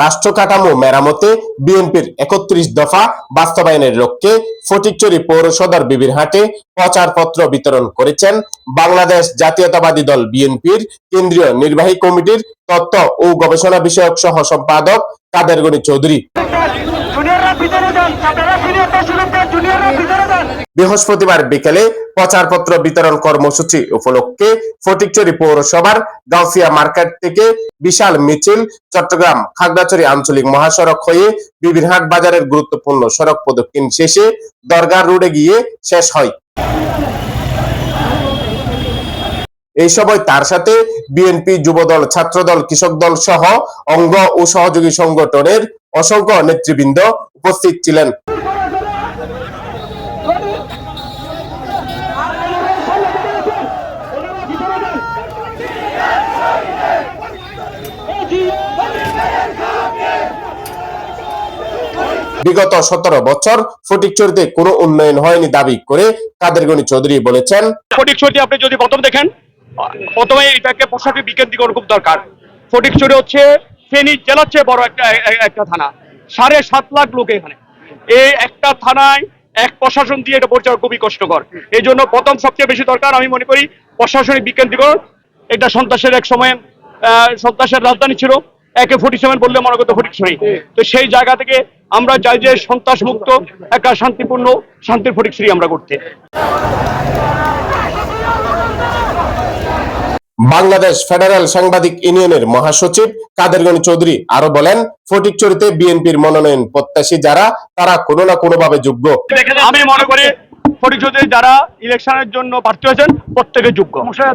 রাষ্ট্র কাঠামো মেরামতে বিএনপির একত্রিশ দফা বাস্তবায়নের লক্ষ্যে ফটিকচুরি পৌর সদর বিবিরহাটে প্রচারপত্র বিতরণ করেছেন বাংলাদেশ জাতীয়তাবাদী দল বিএনপির কেন্দ্রীয় নির্বাহী কমিটির তথ্য ও গবেষণা বিষয়ক সহ সম্পাদক কাদের গনি চৌধুরী। বৃহস্পতিবার বিকেলে প্রচারপত্র বিতরণ কর্মসূচি উপলক্ষে ফটিকচুরি পৌরসভার গাউসিয়া মার্কেট থেকে বিশাল মিছিল চট্টগ্রাম খাগড়াছড়ি আঞ্চলিক মহাসড়ক হয়ে বিবিরহাট বাজারের গুরুত্বপূর্ণ সড়ক প্রদক্ষিণ শেষে দরগা রোডে গিয়ে শেষ হয়। এই সময় তার সাথে বিএনপি যুবদল, ছাত্রদল, কৃষক দল সহ অঙ্গ ও সহযোগী সংগঠনের অসংখ্য নেতৃবৃন্দ উপস্থিত ছিলেন। বিগত সতেরো বছর ফটিকচুরিতে কোনো উন্নয়ন হয়নি দাবি করে কাদের গনি চৌধুরী বলেছেন। ফটিকচুরি আপনি যদি প্রথম দেখেন, প্রথমে এটাকে প্রশাসনিক বিকেন্দ্রীকরণ খুব দরকার। ফটিকচুরি হচ্ছে ফেনী জেলার চেয়ে বড় একটা একটা থানা। সাড়ে সাত লাখ লোক এখানে। এই একটা থানায় এক প্রশাসন দিয়ে এটা পরিচালনা খুবই কষ্টকর। এই জন্য প্রথম সবচেয়ে বেশি দরকার আমি মনে করি প্রশাসনিক বিকেন্দ্রীকরণ। এটা সন্ত্রাসের এক সময় সন্ত্রাসের রাজধানী ছিল। একে ফোর্টি সেভেন বললে মনে করতো ফটিকছড়ি তো সেই জায়গা থেকে আমরা চাই যে সন্ত্রাস মুক্ত একটা শান্তিপূর্ণ শান্তির ফটিকছড়ি আমরা করতে। বাংলাদেশ ফেডারেল সাংবাদিক ইউনিয়নের মহাসচিব কাদের গনি চৌধুরী আরও বলেন ফটিকচুরিতে বিএনপির মনোনয়ন প্রত্যাশী যারা তারা কোনো না কোনো ভাবে যোগ্য। আমি মনে করি পরিষদে যারা ইলেকশনের জন্য প্রার্থী হয়েছেন প্রত্যেকে যোগ্য।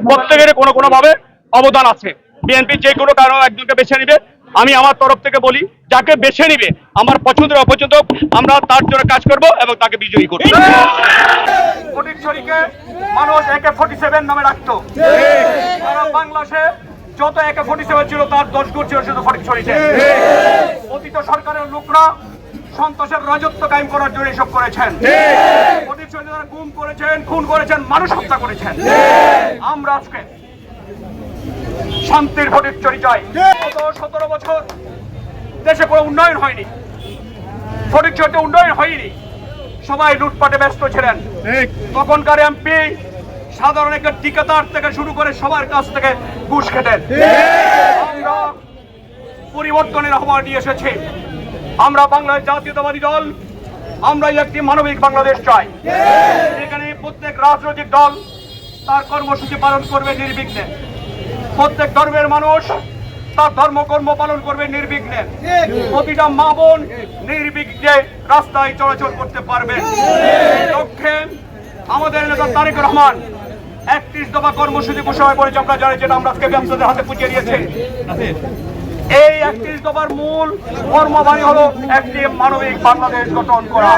প্রত্যেকের কোনো কোনো ভাবে অবদান আছে। বিএনপি যে কোনো কারও একজনকে বেছে নিবে। আমি আমার তরফ থেকে বলি যাকে বেছে নিবে আমার পছন্দের অপছন্দ আমরা তার জন্য কাজ করব এবং তাকে বিজয়ী করব। ফটিকছড়িকে মানুষ একে ফোর্টি সেভেন নামে রাখতো সারা বাংলাদেশে যত একে ফোর্টি সেভেন ছিল তার দশ গুণ ছিল শুধু ফটিকছড়িতে অতীত সরকারের লোকরা সন্তোষের রাজত্ব কায়েম করার জন্য এসব করেছেন। ফটিকছড়ি তারা গুম করেছেন খুন করেছেন মানুষ হত্যা করেছেন। আমরা আজকে শান্তির চাই গত সতেরো বছর দেশে কোনো উন্নয়ন হয়নি। ফটিকছড়িতে উন্নয়ন হয়নি। সবাই লুটপাটে ব্যস্ত ছিলেন। তখনকার এমপি সাধারণ একটা ঠিকাদার থেকে শুরু করে সবার কাছ থেকে ঘুষ খেতেন। আমরা পরিবর্তনের আহ্বান নিয়ে এসেছি। আমরা বাংলাদেশ জাতীয়তাবাদী দল আমরা একটি মানবিক বাংলাদেশ চাই। এখানে প্রত্যেক রাজনৈতিক দল তার কর্মসূচি পালন করবে নির্বিঘ্নে। প্রত্যেক ধর্মের মানুষ তার ধর্মকর্ম পালন করবে নির্বিঘ্নে। প্রতিটা মা বোন নির্বিঘ্নে রাস্তায় চলাচল করতে পারবে। লক্ষ্যে আমাদের নেতা তারেক রহমান একত্রিশ দফা কর্মসূচি ঘোষণা করেছে, আমরা জানি যেটা আমরা আজকে ব্যবসাদের হাতে পুজিয়ে দিয়েছি। এই একত্রিশ দফার মূল কর্মবাণী হলো একটি মানবিক বাংলাদেশ গঠন করা।